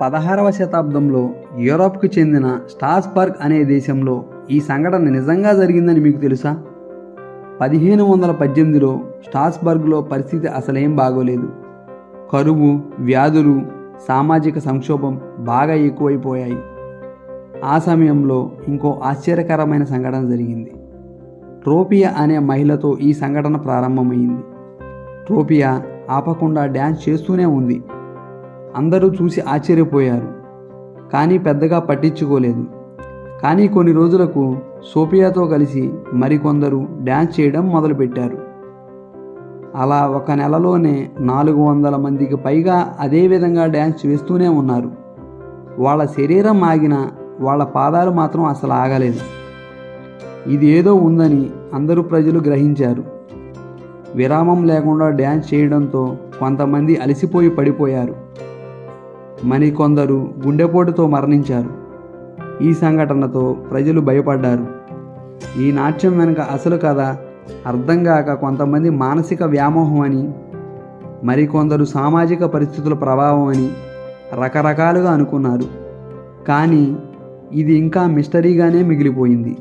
పదహారవ శతాబ్దంలో యూరోప్కు చెందిన స్టాస్బర్గ్ అనే దేశంలో ఈ సంఘటన నిజంగా జరిగిందని మీకు తెలుసా? పదిహేను వందల పద్దెనిమిదిలో స్టాస్బర్గ్లో పరిస్థితి అసలేం బాగోలేదు. కరువు వ్యాధులు సామాజిక సంక్షోభం బాగా ఎక్కువైపోయాయి. ఆ సమయంలో ఇంకో ఆశ్చర్యకరమైన సంఘటన జరిగింది. ట్రోపియా అనే మహిళతో ఈ సంఘటన ప్రారంభమైంది. ట్రోపియా ఆపకుండా డ్యాన్స్ చేస్తూనే ఉంది. అందరూ చూసి ఆశ్చర్యపోయారు. కానీ పెద్దగా పట్టించుకోలేదు. కానీ కొన్ని రోజులకు సోఫియాతో కలిసి మరికొందరు డ్యాన్స్ చేయడం మొదలుపెట్టారు. అలా ఒక నెలలోనే నాలుగు వందల మందికి పైగా అదే విధంగా డ్యాన్స్ వేస్తూనే ఉన్నారు. వాళ్ళ శరీరం ఆగిన వాళ్ళ పాదాలు మాత్రం అసలు ఆగలేదు. ఇది ఏదో ఉందని అందరూ ప్రజలు గ్రహించారు. విరామం లేకుండా డ్యాన్స్ చేయడంతో కొంతమంది అలసిపోయి పడిపోయారు. మరికొందరు గుండెపోటుతో మరణించారు. ఈ సంఘటనతో ప్రజలు భయపడ్డారు. ఈ నాట్యం వెనుక అసలు కథ అర్థం కాక కొంతమంది మానసిక వ్యామోహం అని మరికొందరు సామాజిక పరిస్థితుల ప్రభావం అని రకరకాలుగా అనుకున్నారు. కానీ ఇది ఇంకా మిస్టరీగానే మిగిలిపోయింది.